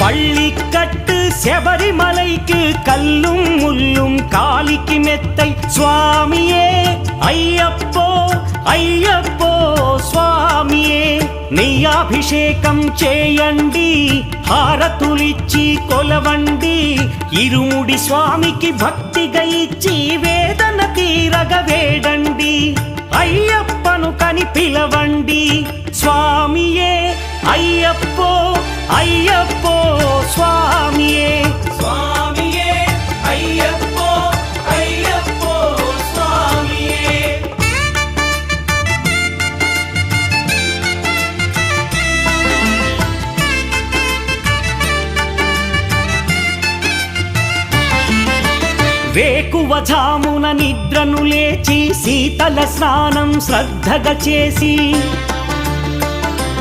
பள்ளிக்கட்டு செபரிமலைக்கு கல்லும் முள்ளும் காலிக்கு மெத்தை சுவாமியே ஐயப்போ ஐயப்போ స్వామియే నెయ్యాభిషేకం చేయండి హారతులిచ్చి కొలవండి ఇరుముడి స్వామికి భక్తిగా ఇచ్చి వేదన తీరగ వేడండి అయ్యప్పను కని పిలవండి స్వామియే అయ్యప్పో ஐயப்போ சுவாமியே వేకువ జామున నిద్రను లేచి శీతల స్నానం శ్రద్ధగా చేసి